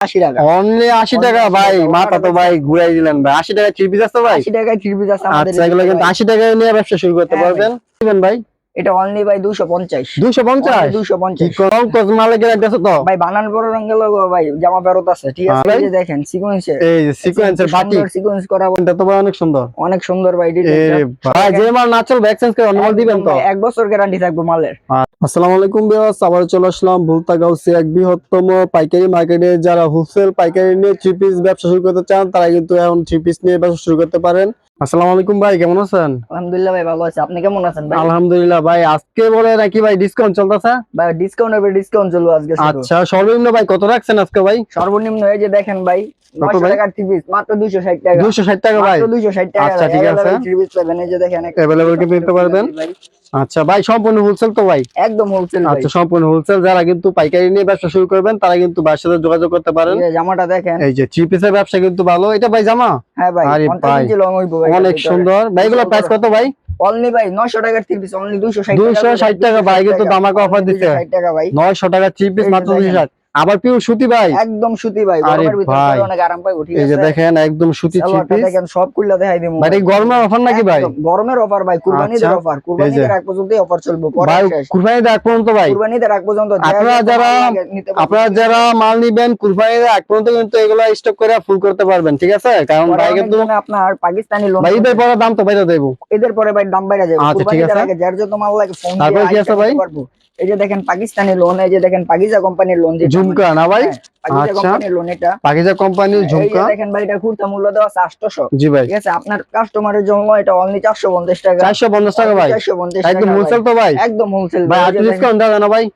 আশি টাকা। অনলি আশি টাকা ভাই মাথা তো ভাই। ঘুরাই দিলেন ভাই আশি টাকা থ্রি পিস আছে ভাই? আশি টাকায় থ্রি পিস আছে আচ্ছা এগুলো কিন্তু আশি টাকায় নিয়ে ব্যবসা শুরু করতে হ্যাঁ, পারবেন। ভাই। এটা অনলি ভাই দুশো পঞ্চাশ। দুশো পঞ্চাশ? দুশো কি পঞ্চাশ করম কসমালে গেলে দেখছ তো? ভাই বানান বড় রঙের লোগো ভাই জামা আছে ঠিক আছে? হ্যাঁ, এই যে দেখেন সিকোয়েন্সের এই যে সিকোয়েন্সের বাটি। সিকোয়েন্স করা এটা তো ভাই অনেক সুন্দর। অনেক সুন্দর ভাই ভাই যে মাল না চলবে এক্সচেঞ্জ করে অন্য মাল দিবেন তো? এক বছর গ্যারান্টি থাকবে মালের। আসসালামু আলাইকুম বিয়াস আবার চলে আসলাম এক বৃহত্তম পাইকারি মার্কেটে যারা হোলসেল পাইকারি নিয়ে থ্রি পিস ব্যবসা শুরু করতে চান তারা কিন্তু এখন থ্রি পিস নিয়ে ব্যবসা শুরু করতে পারেন। আসসালামু আলাইকুম ভাই কেমন আছেন? আলহামদুলিল্লাহ ভাই ভালো আছি। আপনি কেমন আছেন ভাই? আলহামদুলিল্লাহ ভাই আজকে বলে নাকি ভাই ডিসকাউন্ট চলতেছে? ভাই ডিসকাউন্ট হবে ডিসকাউন্ট চলবে আজকে আচ্ছা সর্বনিম্ন ভাই কত রাখছেন আজকে ভাই? সর্বনিম্ন এই যে দেখেন ভাই কত 900 টাকার থ্রি মাত্র 260 টাকা। দুশো ষাট টাকা ভাই? মাত্র 260 টাকা আচ্ছা, ঠিক আছে। এই যে দেখেন একটা- কি পেতে পারবেন। আচ্ছা।, আচ্ছা। ভাই সম্পূর্ণ হোলসেল তো ভাই? একদম হোলসেল আচ্ছা সম্পূর্ণ হোলসেল যারা কিন্তু পাইকারি নিয়ে ব্যবসা শুরু করবেন তারা কিন্তু ভাইয়ের সাথে যোগাযোগ করতে পারেন। জামাটা দেখেন। এই যে থ্রি পিসের ব্যবসা কিন্তু ভালো। এটা ভাই জামা? হ্যাঁ ভাই আরে ভাই অনেক সুন্দর। ভাই এগুলো প্রাইস কত ভাই? অনলি ভাই 900 টাকার থ্রি পিস অনলি 260 টাকা 260 টাকা ভাই কিন্তু দামাকে অফার দিতে 60 টাকা ভাই। 900 টাকা থ্রি পিস মাত্র 260 আবার পিওর সুতি ভাই? একদম সুতি ভাই গরমের ভিতরে অনেক আরাম পাইবো ঠিক এই যে দেখেন একদম সুতি থ্রি পিস দেখেন সব খুললা দেখাই দিমু। ভাই গরমের অফার নাকি ভাই? গরমের অফার ভাই কুরবানিদের অফার। কুরবানিদের আগ পর্যন্তই অফার চলবে ভাই শেষ। কুরবানি পর্যন্ত ভাই। কুরবানিদের আগ পর্যন্ত আপনারা যারা-। আপনারা যারা মাল নিবেন কুরবানির আগ পর্যন্ত কিন্তু এগুলো স্টক করে ফুল করতে পারবেন ঠিক আছে? কারণ ভাই কিন্তু আপনার পাকিস্তানি লোন ভাই ঈদের পরে দাম তো বাইরে দেবো। এদের পরে ভাই দাম বাইরে যাবে। আচ্ছা, ঠিক আছে। যার যত মাল লাগে ফোন তারপরে কি আছে ভাই? এই যে দেখেন পাকিস্তানি লোন এই যে দেখেন পাকিজা কোম্পানির লোন যে ঝুমকা না ভাই? আচ্ছা। কোম্পানির পাকিজা কোম্পানির ঝুমকা? দেখেন ভাই এটা মূল্য দেওয়া 800 জি ভাই। ঠিক আছে আপনার কাস্টমারের জন্য এটা অনলি 450 টাকা। চারশো পঞ্চাশ টাকা ভাই। 450 একদম হোলসেল। তো ভাই? একদম হোলসেল ভাই আর ডিসকাউন্ট না ভাই?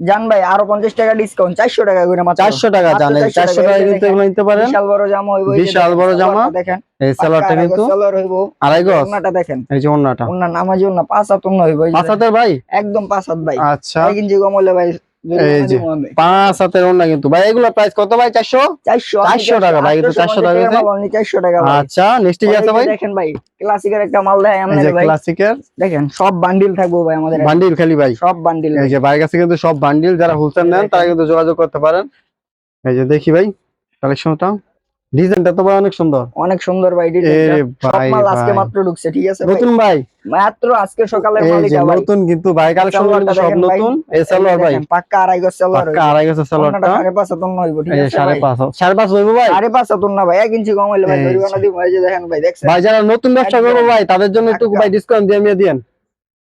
জান ভাই আরও 50 টাকা ডিসকাউন্ট 400 টাকা করে মাত্র। চারশো টাকা মাত্র জানেন 400 চারশো টাকা, টাকা কিন্তু এগুলো নিতে পারেন। বিশাল বড় জামা হইবো বিশাল বড় জামা। সালোয়ারটা দেখেন। এই স্যালাডটা কিন্তু সালোয়ার হইবো। আড়াই গজ। ওন্নাটা দেখেন। এই যে অন্যটা ওন্না নামাজি ওন্না পাঁচ হাত ওন্না হইবো এই পাঁচ হাতের ভাই? একদম পাঁচ হাত ভাই। আচ্ছা। এক ইঞ্চি কম ভাই এই যে। পাঁচ হাতের কিন্তু। ভাই এগুলো প্রাইস কত ভাই? চারশো? 400 400 টাকা ভাই, কিন্তু 400 টাকা চারশো টাকা আচ্ছা নেক্সট কি আছে ভাই? দেখেন ভাই ক্লাসিকের একটা মাল দেখাই আমাদের ভাই। ক্লাসিকের দেখেন সব বান্ডিল থাকব ভাই আমাদের বান্ডিল খালি ভাই। সব বান্ডিল এই যে ভাইয়ের কাছে কিন্তু সব বান্ডিল যারা হোলসেল নেন তারা কিন্তু যোগাযোগ করতে পারেন। এই যে দেখি ভাই কালেকশনটা ডিজাইনটা তো ভাই অনেক সুন্দর। অনেক সুন্দর ভাই আজকে মাত্র ঢুকছে ঠিক আছে নতুন ভাই? মাত্র আজকে ভাই। নতুন কিন্তু ভাই কালেকশন সব নতুন। এই সালোয়ার ভাই। পাক্কা আড়াই গজ সালোয়ার পাক্কা আড়াই গেছে সালোয়ারটা? হইবো ঠিক আছে হইবো ভাই? অন্য ভাই এক ইঞ্চি কম হইলে ভাই জরিমানা দিব। এই যে দেখেন ভাই দেখছেন? ভাই যারা নতুন ব্যবসা করব ভাই তাদের জন্য একটু ভাই ডিসকাউন্ট দিয়ে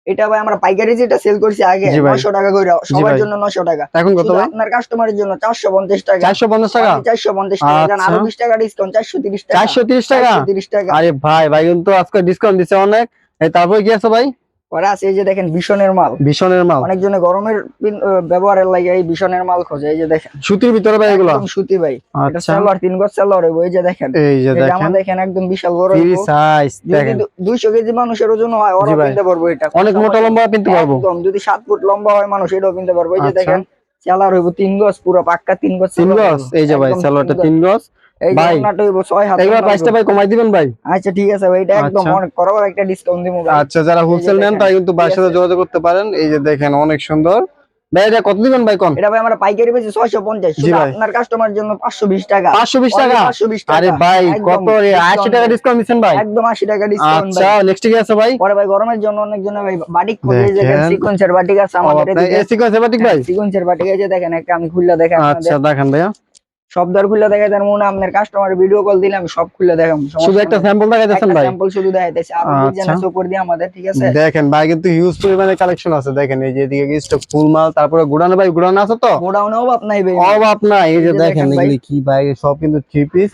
এটা ভাই আমরা পাইকারি যেটা সেল করছি আগে জি 900 টাকা করে সবার জন্য 900 টাকা। এখন কত ভাই? আপনার কাস্টমারের জন্য 450 টাকা। চারশো পঞ্চাশ টাকা? 450 টাকা দেন আরও আচ্ছা। 20 টাকা ডিসকাউন্ট 430 টাকা। চারশো তিরিশ টাকা? 430 টাকা। আরে ভাই ভাই কিন্তু আজকে ডিসকাউন্ট দিচ্ছে অনেক। তারপরে কি আছে ভাই? পরে আছে এই যে দেখেন ভীষণের মাল। ভীষণের মাল। অনেকজনে গরমের ব্যবহারের লাগে এই ভীষণের মাল খোঁজে এই যে দেখেন। সুতির ভিতরে ভাই এগুলো? সুতি ভাই। এটা তিন গজ সালোয়ার হইবো এই যে দেখেন। এই যে এই জামা দেখেন দেখেন একদম বিশাল বড় ফ্রি সাইজ যদি দেখেন। 200 কেজি মানুষের ওজন হয় ওরা কিনতে পারব এটা। অনেক মোটা লম্বা কিনতে পারব। একদম যদি 7 ফুট লম্বা হয় মানুষ এটাও কিনতে পারব। এই যে আচ্ছা। দেখেন সালোয়ার হইবো তিন গজ পুরো পাক্কা তিন গজ তিন গজ এই যে ভাই একদম তিন গজ। এই ভাই, প্রাইসটা কমাই দিবেন ভাই। আচ্ছা ঠিক আছে ভাই এটা একদম আচ্ছা। অনেক বড় একটা ডিসকাউন্ট ভাই। আচ্ছা যারা হোলসেল নেন দেখেন, তারা কিন্তু ভাইয়ের সাথে যোগাযোগ করতে পারেন। এই যে দেখেন অনেক সুন্দর। ভাই এটা কত দিবেন ভাই কোন? এটা ভাই আমরা পাইকারি বেচি 650 জি শুধু আপনার কাস্টমার জন্য 520 টাকা। টাকা? 520 টাকা। আরে ভাই কত রে টাকা ডিসকাউন্ট ভাই? একদম 80 টাকা ডিসকাউন্ট আচ্ছা নেক্সট কি আছে ভাই। পরে ভাই গরমের জন্য অনেকজন ভাই বাটিক খুলে যে দেখেন। সিকোয়েন্সের বাটিক আছে আমাদের এসি ভাই সিকোয়েন্সের বাটিক এই যে দেখেন একটা আমি খুলে দেখাই আচ্ছা দেখেন ভাইয়া। সব দর খুলে দেখাই তার মনে আপনার কাস্টমার ভিডিও কল দিলে আমি সব খুলে দেখাম শুধু একটা স্যাম্পল দেখাইতেছেন ভাই? স্যাম্পল শুধু দেখাইতেছি। আর। ডিজাইন উপর দিয়ে আমাদের ঠিক আছে? দেখেন ভাই কিন্তু হিউজ পরিমাণে কালেকশন আছে। দেখেন এই যে এদিকে স্টক ফুল মাল তারপরে গোডান ভাই গোডাউন আছে তো? গোডাউনে অভাব নাই ভাই। অভাব নাই। এই যে দেখেন এগুলি কি ভাই সব কিন্তু থ্রি পিস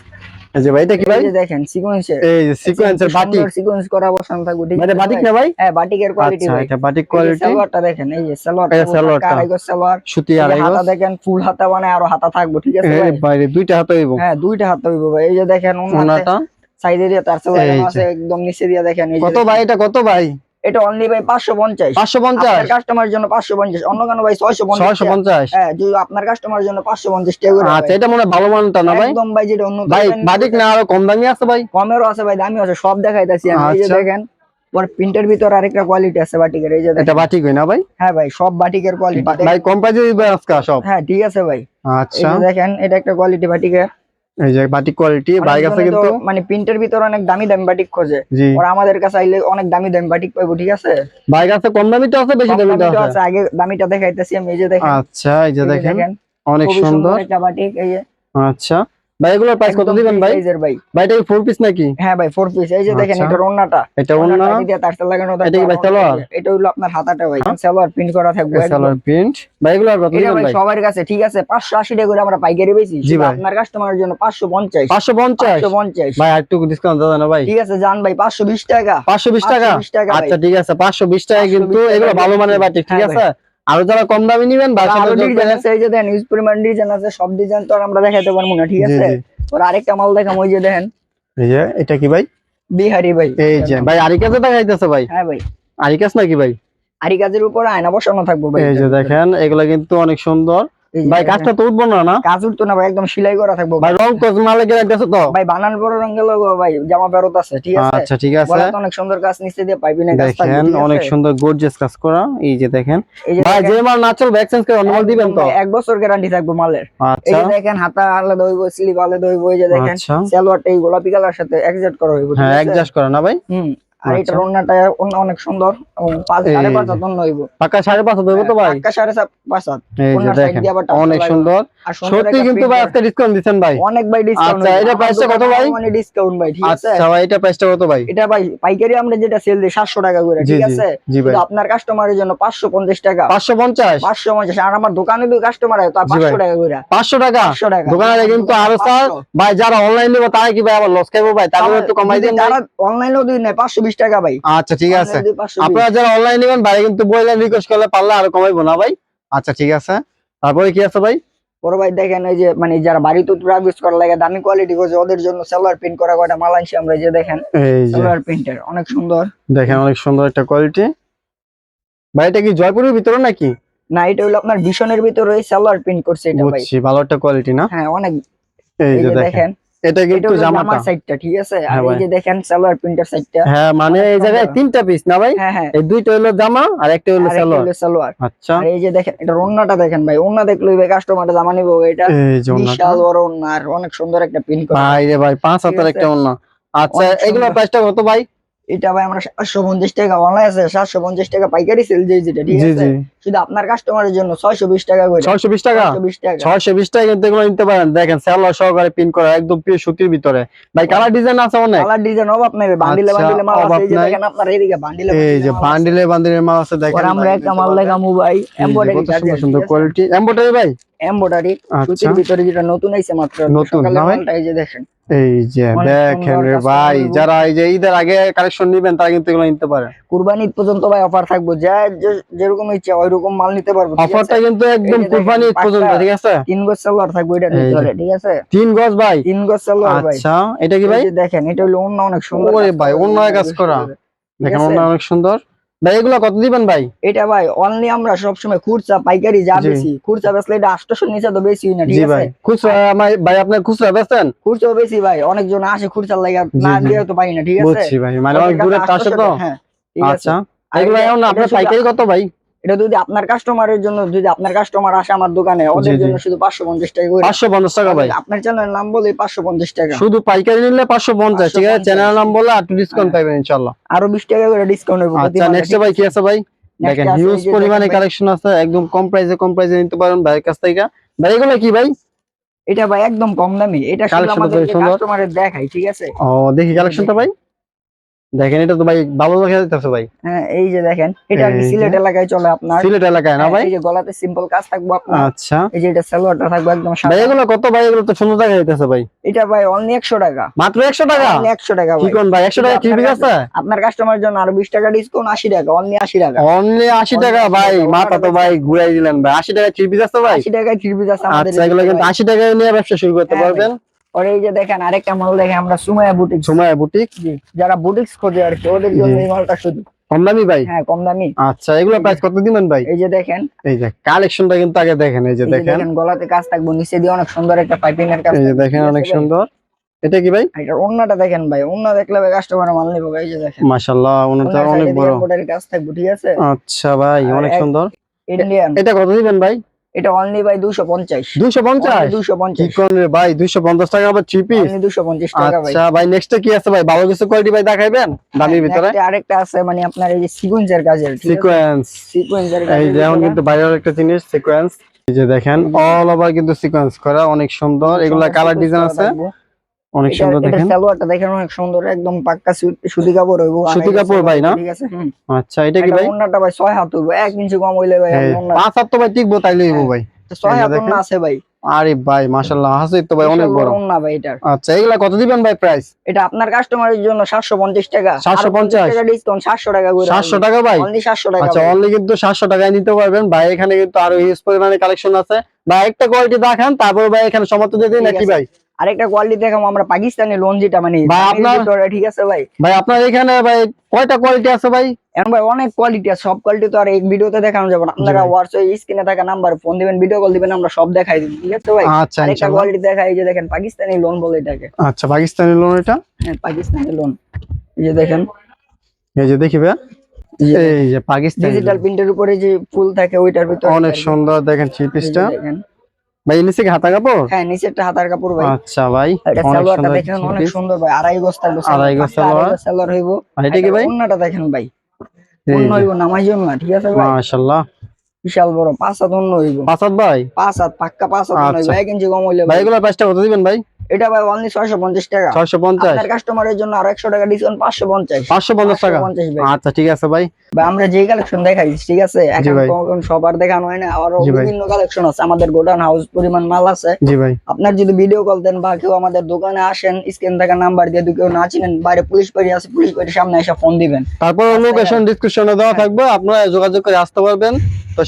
যে ভাই এটা কি ভাই? দেখেন সিকোয়েন্সের এই যে সিকোয়েন্সের বাটিক সিকোয়েন্স করা বসানো থাকবে ঠিক আছে বাটিক না ভাই? হ্যাঁ বাটিকের কোয়ালিটি আচ্ছা ভাই। এটা বাটিক কোয়ালিটি সালোয়ারটা দেখেন এই যে সালোয়ার সালোয়ারটা। আড়াই গজ সালোয়ার। সুতি এই যে হাতা দেখেন ফুল হাতা মানে আরও হাতা থাকব ঠিক আছে এই ভাই? বাইরে দুইটা হাতে হইব। হ্যাঁ দুইটা হাত হইবো ভাই। এই যে দেখেন ওনাটা সাইডে দিয়ে তার সাথে। আছে একদম নিচে দিয়ে দেখেন এই কত ভাই এটা কত ভাই? এটা অনলি ভাই 550 পাঁচশো পঞ্চাশ? আপনার কাস্টমার জন্য 550 অন্য কোনো ভাই 650 ছয়শো পঞ্চাশ? হ্যাঁ যদি আপনার কাস্টমার জন্য 550 টাকা করে আচ্ছা এটা মনে ভালো মানটা না ভাই? একদম ভাই যেটা অন্য ভাই বাটিক না আরও কম দামি আছে ভাই? কমেরও আছে ভাই দামিও আছে সব দেখাইতাছি আমি। এই যে আচ্ছা। দেখেন পর প্রিন্টের ভিতর আরেকটা কোয়ালিটি আছে বাটিকের এই যে। এটা বাটিক হয় না ভাই? হ্যাঁ ভাই সব বাটিকের কোয়ালিটি ভাই কম আজকে সব? হ্যাঁ ঠিক আছে ভাই। আচ্ছা। দেখেন এটা একটা কোয়ালিটি বাটিকের। এই যে বাটিক কোয়ালিটি ভাই কাছে কিন্তু। মানে প্রিন্টের ভিতর অনেক দামি দামি বাটিক খোঁজে। আর ওরা আমাদের কাছে আইলে অনেক দামি দামি বাটিক পাবো ঠিক আছে? ভাই কাছে কম তো আছে বেশি দামি তো আছে। আছে আগে দামিটা দেখাইতেছি আমি এই যে দেখেন। আচ্ছা এই যে দেখেন অনেক সুন্দর। একটা বাটিক এই যে। আচ্ছা। ভাই এগুলোর প্রাইস কত দিবেন ভাই? size এর ভাই। ভাই এটা কি ফোর পিস নাকি? হ্যাঁ ভাই ফোর পিস এই যে দেখেন আচ্ছা। এটা ওন্নাটা এটা ওন্নাটা দিয়ে তারটা লাগানো এটা কি ভাই সালোয়ার? এটা হলো আপনার হাতাটা ভাই সালোয়ার প্রিন্ট করা থাকবে। সালোয়ার প্রিন্ট ভাই এগুলোর কত দিবেন ভাই সবার কাছে ঠিক আছে? পাঁচশো আশি টাকা করে আমরা পাইকারি ভাই। আপনার কাস্টমারের জন্য পাঁচশো পঞ্চাশ। 550 পাঁচশো পঞ্চাশ। ভাই একটু ডিসকাউন্ট দাও না ভাই। ঠিক আছে জান ভাই পাঁচশো বিশ টাকা। 520 টাকা? 520 টাকা আচ্ছা ঠিক আছে 520 টাকা কিন্তু এগুলো ভালো মানের বাটিক ঠিক হ্যাঁ আছে? আর যারা কম দামি নিবেন বা আরও ডিজাইন আছে এই যে দেখেন ইউজ পরিমাণ ডিজাইন আছে সব ডিজাইন তো আমরা দেখাতে পারব না ঠিক আছে? ওর আরেকটা মাল দেখাম ওই যে দেখেন এই যে এটা কি ভাই? বিহারি ভাই। এই যে ভাই আরিকাজে দেখাইতেছে ভাই। হ্যাঁ ভাই। আরিকাজ নাকি ভাই? আরিকাজের উপর আয়না বসানো থাকব ভাই। এই যে দেখেন এগুলা কিন্তু অনেক সুন্দর। ভাই কাজটা তো উঠবো না না? কাজ উঠতো না ভাই একদম সেলাই করা থাকব ভাই রং কোজ মালে গেছে তো? ভাই বানান বড় রঙের লোগো ভাই জামা ফেরত আছে ঠিক আছে? আচ্ছা ঠিক আছে। গলাতে অনেক সুন্দর কাজ নিচে দিয়ে পাইবি না দেখেন অনেক সুন্দর গর্জিয়াস কাজ করা এই যে দেখেন। ভাই যে মাল না চলবে এক্সচেঞ্জ করে অন্য মাল দিবেন তো? এক বছর গ্যারান্টি থাকবে মালের। এই আচ্ছা যে দেখেন হাতা আলাদা হইব স্লিভ আলাদা হইব এই যে দেখেন আচ্ছা। সালোয়ারটা এই গোলাপি কালার সাথে একজাস্ট করা হইব হ্যাঁ? অ্যাডজাস্ট করা না ভাই? হুম। আর এটা আচ্ছা। ওন্নাটা ওন্না অনেক সুন্দর পাঁচ সাড়ে পাঁচ হাত ওন্না হইব। পাকা সাড়ে পাঁচ দেবো তো ভাই? সাড়ে পাঁচ হাত। অনেক সুন্দর। সত্যি কিন্তু ভাই আজকে ডিসকাউন্ট দিচ্ছেন ভাই। অনেক ভাই ডিসকাউন্ট আচ্ছা, এটা price টা কত ভাই? মানে ডিসকাউন্ট ভাই ঠিক আছে? আচ্ছা ভাই এটা প্রাইসটা কত ভাই? এটা ভাই পাইকারি আমরা যেটা সেল দিই সাতশো টাকা করে ঠিক আছে? কিন্তু আপনার কাস্টমারের জন্য পাঁচশো পঞ্চাশ টাকা। পাঁচশো পঞ্চাশ? পাঁচশো পঞ্চাশ। আর আমার দোকানে দুই কাস্টমার হয় তার ভাই। পাঁচশো টাকা করে। পাঁচশো টাকা? পাঁচশো টাকা। দোকানে কিন্তু আরও স্যার ভাই যারা অনলাইন নেব তারা কি ভাই আবার লস খাইবো ভাই? তারপরে একটু কমাই দিন। যারা অনলাইনেও দিই না পাঁচশো টাকা ভাই। আচ্ছা ঠিক আছে। Online দিয়ে 520 আপনারা যারা অনলাইন নেবেন ভাই কিন্তু বইলেন রিকোয়েস্ট করলে পারলে আরও কমাইবো না ভাই? আচ্ছা ঠিক আছে। তারপরে কি আছে ভাই? বড় ভাই দেখেন এই যে মানে যারা বাড়িতে ইউজ করার লাগে দামি কোয়ালিটি করছে ওদের জন্য সেলার প্রিন্ট করা কয়টা মাল আনছি আমরা যে দেখেন। সেলার প্রিন্টের অনেক সুন্দর। দেখেন অনেক সুন্দর একটা কোয়ালিটি ভাই এটা কি জয়পুরের ভিতরে নাকি? না এটা হলো আপনার ভীষণের ভিতরে সেলার প্রিন্ট করছে এটা ভাই। ভালো একটা কোয়ালিটি না? হ্যাঁ অনেক। এই যে দেখেন। এটা কিন্তু জামাটা? সাইডটা ঠিক আছে? আর হ্যাঁ এই। যে দেখেন সালোয়ার প্রিন্টার সাইডটা হ্যাঁ মানে এই জায়গায় তিনটা পিস না ভাই? হ্যাঁ হ্যাঁ। এই দুইটা হলো জামা আর একটা হলো সালোয়ার। সালোয়ার। আচ্ছা। আর এই যে দেখেন এটা ওন্নাটা দেখেন ভাই। ওন্না দেখলেই ভাই কাস্টমারটা জামা নিবো এটা বিশাল বড় ওন্না আর অনেক সুন্দর একটা প্রিন্ট করা। ভাই রে ভাই পাঁচ ঠিক হাতের আছে। একটা অন্য আচ্ছা এগুলো এগুলোর। প্রাইসটা কত ভাই? এটা ভাই আমরা সাতশো পঞ্চাশ টাকা অনলাইন আছে সাতশো পঞ্চাশ টাকা পাইকারি সেল দিই যেটা ঠিক আছে? শুধু আপনার কাস্টমারের জন্য ছয়শো বিশ টাকা করে। ছয়শো বিশ টাকা? ছয়শো বিশ টাকা। ছয়শো বিশ টাকা কিন্তু এগুলো নিতে পারেন। দেখেন সালোয়ার সহকারে পিন করা একদম পিওর সুতির ভিতরে। ভাই কালার ডিজাইন আছে অনেক। কালার ডিজাইন অভাব নাই বান্ডিলে আচ্ছা, বান্ডিলে মাল আছে এই যে দেখেন আপনার এইদিকে বান্ডিলে এই যে বান্ডিলে বান্ডিলের মাল আছে দেখেন আমরা একটা মাল দেখামু ভাই যে এমব্রয়ডারি সুন্দর সুন্দর কোয়ালিটি এমব্রয়ডারি ভাই? এমব্রয়ডারি আচ্ছা। সুতির ভিতরে যেটা নতুন আইছে মাত্র নতুন এই যে দেখেন। এই যে দেখেন রে ভাই যারা এই যে ঈদের আগে কালেকশন নিবেন তারা কিন্তু এগুলো নিতে পারে। কুরবানি ঈদ পর্যন্ত ভাই অফার থাকব। যা যে- যেরকম ইচ্ছা ওইরকম মাল নিতে পারব অফারটা কিন্তু একদম কুরবানি ঈদ পর্যন্ত ঠিক আছে? তিন গজ সালোয়ার থাকবে এই যে। ভিতরে ঠিক আছে? তিন গজ ভাই? তিন গজ সালোয়ার ভাই। আচ্ছা এটা কি ভাই? দেখেন এটা হলো অন্য অনেক সুন্দর ওরে ভাই, অন্য কাজ করা। দেখেন অন্য অনেক সুন্দর। ভাই এগুলো কত দিবেন ভাই? এটা ভাই অনলি আমরা সবসময় খুচরা পাইকারি যা। বেশি। খুচরা বেচলে এটা আটশোশোর নিচে তো বেশি না ঠিক আছে? খুচরা আমার ভাই আপনার খুচরা বেচেন? খুচরা বেশি ভাই অনেকজন আসে খুচরা লাগে না দিয়ে তো পাই না ঠিক আছে? বুঝছি ভাই। মানে অনেক দূরে আসে তো? হ্যাঁ আচ্ছা। এগুলো এখন আপনার পাইকারি কত ভাই? এটা যদি আপনার কাস্টমারের জন্য যদি আপনার কাস্টমার আসে আমার দোকানে ওদের জন্য শুধু পাঁচশো পঞ্চাশ টাকা পাঁচশো পঞ্চাশ টাকা ভাই। আপনার চ্যানেলের নাম বলে পাঁচশো পঞ্চাশ টাকা। শুধু পাইকারি নিলে পাঁচশো পঞ্চাশ ঠিক আছে? 550 চ্যানেল নাম বলে আর ডিসকাউন্ট হ্যাঁ। পাইবেন ইনশাল্লাহ আরও বিশ টাকা করে ডিসকাউন্ট হবে আচ্ছা নেক্সট ভাই কি আছে? আছে ভাই দেখেন হিউজ পরিমাণে কালেকশন আছে একদম কম প্রাইসে কম প্রাইসে নিতে পারেন ভাইয়ের কাছ থেকে। ভাই এগুলো কি ভাই? এটা ভাই একদম কম দামি। এটা শুধু আমাদের কাস্টমারের দেখাই ঠিক আছে? ও দেখি কালেকশনটা ভাই। দেখেন এটা তো ভাই ভালো দেখা যাচ্ছে ভাই। হ্যাঁ এই যে দেখেন এটা আর কি সিলেট এলাকায় চলে আপনার? সিলেট এলাকায় না হ্যাঁ, ভাই? এই যে গলাতে সিম্পল কাজ থাকব আপনার। আচ্ছা। এই যে এটা সালোয়ারটা থাকবে একদম ভাই এগুলো কত ভাই? এগুলো তো সুন্দর দেখা যাইতেছে ভাই। এটা ভাই অনলি একশো টাকা। মাত্র একশো টাকা? অনলি একশো টাকা কি ভাই। কোন ভাই? একশো টাকা কি আপনার ঠিক আছে? আপনার কাস্টমার জন্য আরও বিশ টাকা ডিসকাউন্ট আশি টাকা অনলি আশি টাকা। অনলি আশি Only টাকা ভাই। টাকা, মাথা তো ভাই ঘুরাই দিলেন ভাই। আশি টাকা থ্রি পিস আছে ভাই? আশি টাকায় থ্রি পিস আছে আমাদের আচ্ছা এগুলো কিন্তু ভাই। আশি টাকায় নিয়ে ব্যবসা শুরু করতে হ্যাঁ, পারবেন। আর এই যে দেখেন আরেকটা মাল দেখেন আমরা সুমায়া বুটিক সময় বুটিক যারা বুটিক্স খোঁজে আর কি ওদের জন্য এই মালটা শুধু। কম দামি ভাই? হ্যাঁ কম দামি। আচ্ছা এগুলো প্রাইস কত দিবেন ভাই? এই যে দেখেন। এই যে কালেকশনটা কিন্তু আগে দেখেন এই যে দেখেন। গলাতে কাজ থাকব নিচে দিয়ে অনেক সুন্দর একটা পাইপিং এর কাজ এই যে দেখেন অনেক সুন্দর। এটা কি ভাই? এটা অন্যটা দেখেন ভাই অন্য দেখলে ভাই কাস্টমার মাল নিবো ভাই এই যে দেখেন। মাশাআল্লাহ অন্যের অনেক বড়। এয়ারপোর্টের কাজ থাকবে ঠিক আছে? আচ্ছা ভাই অনেক সুন্দর। ইন্ডিয়ান এটা কত দিবেন ভাই? এটা অনলি ভাই দুশো পঞ্চাশ। দুইশো পঞ্চাশ? দুশো কি পঞ্চাশ। কোন রে ভাই? দুইশো পঞ্চাশ টাকা আবার দুশো পঞ্চাশ টাকা ভাই। আচ্ছা ভাই নেক্সট কি আছে ভাই? ভালো কিছু কোয়ালিটি ভাই দেখাইবেন? দামির হ্যাঁ, ভিতরে? আরেকটা আছে মানে আপনার এই যে সিকুয়েন্সের কাজের সিকোয়েন্স সিকুয়েন্সের এই যেমন কিন্তু বাইরের একটা জিনিস সিকোয়েন্স এই যে দেখেন অল ওভার কিন্তু সিকোয়েন্স করা অনেক সুন্দর। এগুলা কালার ডিজাইন আছে। অনেক সুন্দর দেখেন। সালোয়ারটা দেখেন অনেক সুন্দর একদম পাক্কা সুতি কাপড় হইবো সুতি কাপড় ভাই না? ঠিক আছে আচ্ছা এটা কি ভাই? ওন্নাটা ভাই ছয় হাত হইবো এক ইঞ্চি কম হইলে ভাই ওন্না- পাঁচ হাত তো ভাই টিকবো তাইলে হইবো ভাই। ছয় এই যে হাত ওন্না আছে ভাই। আরে ভাই মাশাআল্লাহ হাসি তো ভাই অনেক বড় ভাই এটার। আচ্ছা এগুলা কত দিবেন ভাই প্রাইস এটা আপনার কাস্টমারের জন্য সাতশো পঞ্চাশ টাকা। 750 টাকা ডিসকাউন্ট সাতশো টাকা করে সাতশো টাকা ভাই? অনলি সাতশো টাকা আচ্ছা অনলি কিন্তু সাতশো টাকায় নিতে পারবেন। ভাই এখানে কিন্তু আরও হিউজ পরিমাণে কালেকশন আছে। ভাই একটা কোয়ালিটি দেখান তারপর ভাই এখানে সমাপ্ত দিয়ে দিন নাকি ভাই? আরেকটা কোয়ালিটি দেখাবো আমরা পাকিস্তানি লোন যেটা মানে ভাই, আপনার- ঠিক আছে ভাই? ভাই আপনার এখানে ভাই কয়টা কোয়ালিটি আছে ভাই? এখন ভাই অনেক কোয়ালিটি আছে সব কোয়ালিটি তো আর এক ভিডিওতে দেখানো যাবে না। আপনারা হোয়াটসঅ্যাপ স্ক্রিনে থাকা নাম্বার ফোন দিবেন ভিডিও কল দিবেন আমরা সব দেখাই দিই ঠিক আছে ভাই? আচ্ছা আরেকটা কোয়ালিটি দেখাই এই যে দেখেন পাকিস্তানি লোন বলে এটাকে। আচ্ছা পাকিস্তানি লোন এটা? হ্যাঁ পাকিস্তানি লোন এই যে দেখেন। এই যে দেখি ভাই এই যে পাকিস্তানি ডিজিটাল প্রিন্টের উপরে যে ফুল থাকে ওইটার ভিতরে অনেক সুন্দর দেখেন থ্রি এই যে পিসটা দেখেন। ভাই নিচে হাতা কাপড়? হ্যাঁ নিচে একটা হাতার কাপড় ভাই। আচ্ছা ভাই এটা সালোয়ারটা দেখেন অনেক সুন্দর ভাই। আড়াই গজ থাকবে আড়াই গজ সালোয়ার। সালোয়ার হইব। এটা কি ভাই? অন্যটা দেখেন ভাই। যে, হইব নামাই জন্য ঠিক আছে ভাই? মাশাআল্লাহ। বিশাল বড় পাঁচ হাত অন্য হইব। ভাই? পাঁচ হাত পাক্কা পাঁচ হাত অন্য হইব। আচ্ছা। এক ইঞ্চি কম হইলে ভাই কত দিবেন ভাই? এটা ভাই অনলি ছয়শো পঞ্চাশ টাকা। ছয়শো পঞ্চাশ। আপনার কাস্টমারের জন্য আরও একশো টাকা ডিসকাউন্ট পাঁচশো পঞ্চাশ। পাঁচশো পঞ্চাশ টাকা? পঞ্চাশ ভাই। আচ্ছা ঠিক আছে ভাই। ভাই আমরা যে কালেকশন দেখাই ঠিক আছে? এখন। সবার দেখানো হয় না আরও বিভিন্ন কালেকশন আছে। আমাদের গোডাউন হাউস পরিমাণ মাল আছে। জি ভাই। আপনার যদি ভিডিও কল দেন বা কেউ আমাদের দোকানে আসেন স্ক্রিন থাকা নাম্বার দিয়ে কেউ না চিনেন বাইরে পুলিশ বাড়ি আছে পুলিশ বাড়ির সামনে এসে ফোন দিবেন। তারপর লোকেশন ডিসক্রিপশনে দেওয়া থাকবে আপনারা যোগাযোগ করে আসতে পারবেন। তো